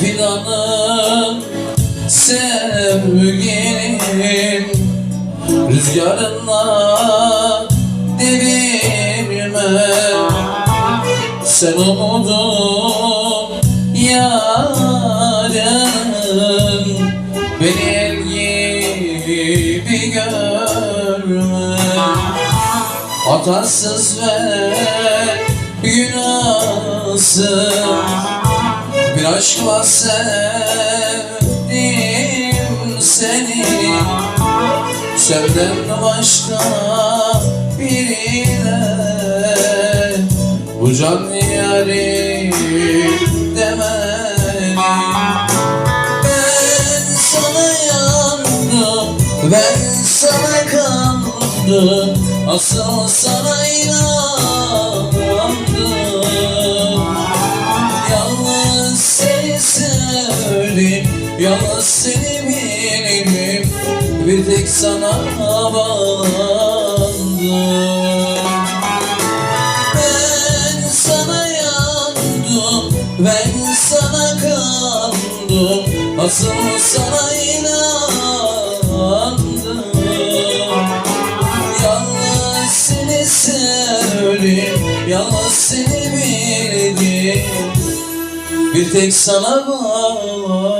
fidanım sevgilim. Rüzgarınla devirme. Sen umudum yarın Beni el gibi görme. Hatasız ve günahsız aşkla sevdim seni. Senden başka biriyle Bu can yarim demedim. Ben sana yandım Ben sana kandım. Asıl sana inandım sevdim Yalnız seni bildim Bir tek sana bağlandım. Ben sana yandım Ben sana kandım Asıl sana inandım. Yalnız seni sevdim Yalnız seni bildim. Bir tek sana bağlandım